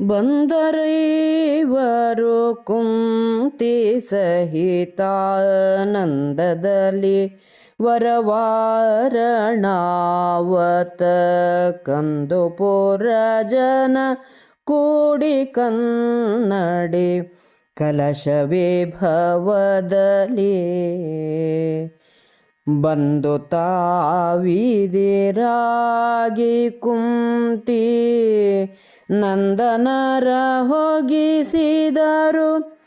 ಬಂದರೈವರು ಕುಂತಿ ಸಹಿತಾನಂದದಲ್ಲಿ ವರವಾರಣಾವತ ಕಂದು ಜನ ಕೂಡಿ ಕನ್ನಡಿ ಕಲಶ ವಿಭವದಲ್ಲಿ ಬಂದು ತಾವಿದಿರಾಗಿ ಕುಂತಿ ನಂದನರ ಹೋಗಿಸಿದರು.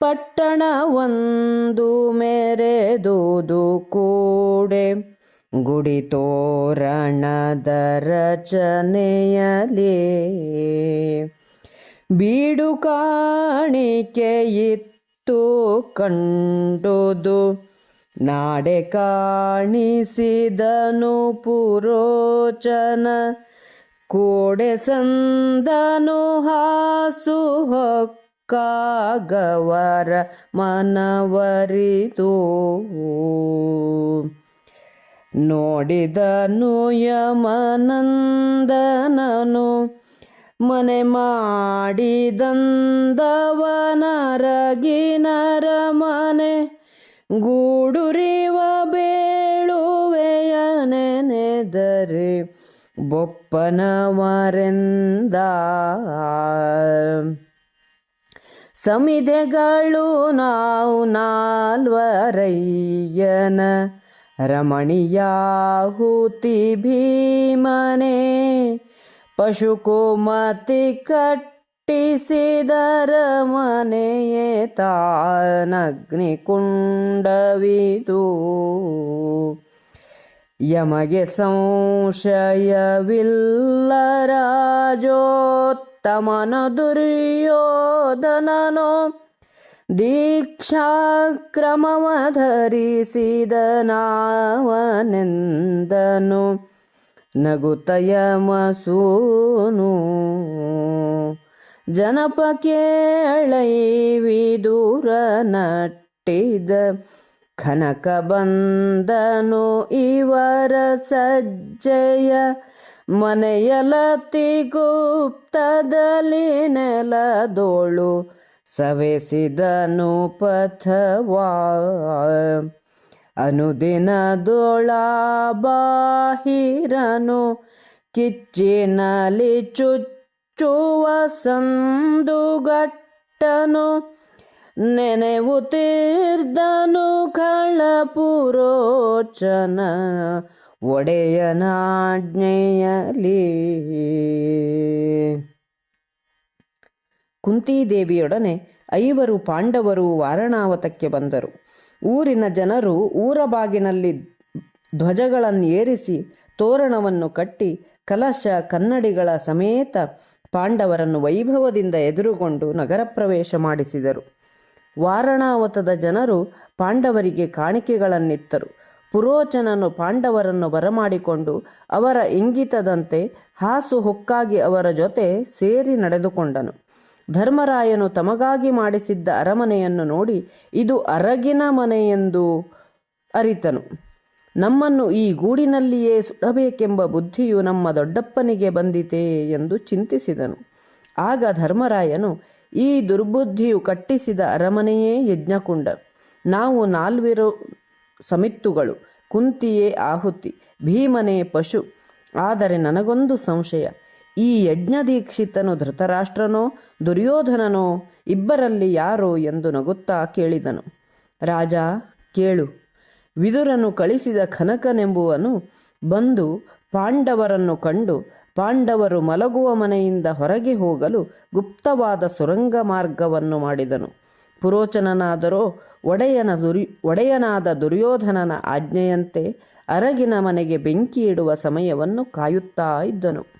ಪಟ್ಟಣ ಒಂದು ಮೆರೆದುದು ಕೂಡೆ ಗುಡಿ ತೋರಣದ ರಚನೆಯಲ್ಲಿ ಬೀಡು ಕಾಣಿಕೆ ಇತ್ತು ಕಂಡುದು. ನಾಡೆ ಕಾಣಿಸಿದನು ಪುರೋಚನ ಕೋಡೆ ಸಂದನು ಹಾಸು ಹೊಕ್ಕಾಗವರ ಮನವರಿತು. ನೋಡಿದನು ಯಮನಂದನನು ಮನೆ ಮಾಡಿದಂದವನರಗಿನರ ಮನೆ ಗೂಡುರಿವ ಬೊಪ್ಪನವರೆಂದ ಸಮಿದೆಗಳು ನಾವು ನಾಲ್ವರಯ್ಯನ ರಮಣೀಯಾಹುತಿ ಭೀಮನೆ ಪಶುಕೋಮತಿ ಕಟ್ಟಿಸಿದರ ಮನೆಯೇ ತಾನಗ್ನಿ ಕುಂಡವಿದು ಯಮಗೆ ಸಂಶಯವಿಲ್ಲ ರಾಜೋತ್ತಮನ ದುರ್ಯೋಧನನೋ. ದೀಕ್ಷಾಕ್ರಮವ ಧರಿಸಿದ ನಾವನೆಂದನು ನಗುತಯಮಸೂನು ಜನಪ ಕೇಳೈವಿದೂರ ನಟ್ಟಿದ ಕನಕ ಬಂದನು ಇವರ ಸಜ್ಜೆಯ ಮನೆಯಲತಿ ಗುಪ್ತದಲ್ಲಿ ನೆಲದೋಳು ಸವೆಸಿದನು ಪಥವಾ. ಅನುದಿನದೊಳ ಬಾಹಿರನು ಕಿಚ್ಚಿನಲ್ಲಿ ಚುಚ್ಚುವ ಸಂದುಗಟ್ಟನು ನೆನೆವುತ್ತಿರ್ದನು ಕಳಪುರೋಚನ ಒಡೆಯನಾಜ್ಞೆಯಲಿ ಕುಂತಿದೇವಿಯೊಡನೆ ಐವರು ಪಾಂಡವರು ವಾರಣಾವತಕ್ಕೆ ಬಂದರು. ಊರಿನ ಜನರು ಊರ ಬಾಗಿನಲ್ಲಿ ಧ್ವಜಗಳನ್ನು ಏರಿಸಿ ತೋರಣವನ್ನು ಕಟ್ಟಿ ಕಲಶ ಕನ್ನಡಿಗಳ ಸಮೇತ ಪಾಂಡವರನ್ನು ವೈಭವದಿಂದ ಎದುರುಗೊಂಡು ನಗರ ಪ್ರವೇಶ ಮಾಡಿಸಿದರು. ವಾರಣಾವತದ ಜನರು ಪಾಂಡವರಿಗೆ ಕಾಣಿಕೆಗಳನ್ನಿತ್ತರು. ಪುರೋಚನನು ಪಾಂಡವರನ್ನು ಬರಮಾಡಿಕೊಂಡು ಅವರ ಇಂಗಿತದಂತೆ ಹಾಸು ಹೊಕ್ಕಾಗಿ ಅವರ ಜೊತೆ ಸೇರಿ ನಡೆದುಕೊಂಡನು. ಧರ್ಮರಾಯನು ತಮಗಾಗಿ ಮಾಡಿಸಿದ್ದ ಅರಮನೆಯನ್ನು ನೋಡಿ ಇದು ಅರಗಿನ ಮನೆಯೆಂದು ಅರಿತನು. ನಮ್ಮನ್ನು ಈ ಗೂಡಿನಲ್ಲಿಯೇ ಸುಡಬೇಕೆಂಬ ಬುದ್ಧಿಯು ನಮ್ಮ ದೊಡ್ಡಪ್ಪನಿಗೆ ಬಂದಿತೆ ಎಂದು ಚಿಂತಿಸಿದನು. ಆಗ ಧರ್ಮರಾಯನು ಈ ದುರ್ಬುದ್ಧಿಯು ಕಟ್ಟಿಸಿದ ಅರಮನೆಯೇ ಯಜ್ಞಕುಂಡ. ನಾವು ನಾಲ್ವಿರು ಸಮಿತ್ತುಗಳು, ಕುಂತಿಯೇ ಆಹುತಿ, ಭೀಮನೇ ಪಶು. ಆದರೆ ನನಗೊಂದು ಸಂಶಯ, ಈ ಯಜ್ಞದೀಕ್ಷಿತನು ಧೃತರಾಷ್ಟ್ರನೋ, ದುರ್ಯೋಧನನೋ, ಇಬ್ಬರಲ್ಲಿ ಯಾರೋ ಎಂದು ನಗುತ್ತಾ ಕೇಳಿದನು. ರಾಜ, ಕೇಳು. ವಿದುರನು ಕಳಿಸಿದ ಕನಕನೆಂಬುವನು ಬಂದು ಪಾಂಡವರನ್ನು ಕಂಡು ಪಾಂಡವರು ಮಲಗುವ ಮನೆಯಿಂದ ಹೊರಗೆ ಹೋಗಲು ಗುಪ್ತವಾದ ಸುರಂಗ ಮಾರ್ಗವನ್ನು ಮಾಡಿದನು. ಪುರೋಚನನಾದರೋ, ಒಡೆಯನ ದುರಿ ಒಡೆಯನಾದ ದುರ್ಯೋಧನನ ಆಜ್ಞೆಯಂತೆ ಅರಗಿನ ಮನೆಗೆ ಬೆಂಕಿ ಇಡುವ ಸಮಯವನ್ನು ಕಾಯುತ್ತಾ ಇದ್ದನು.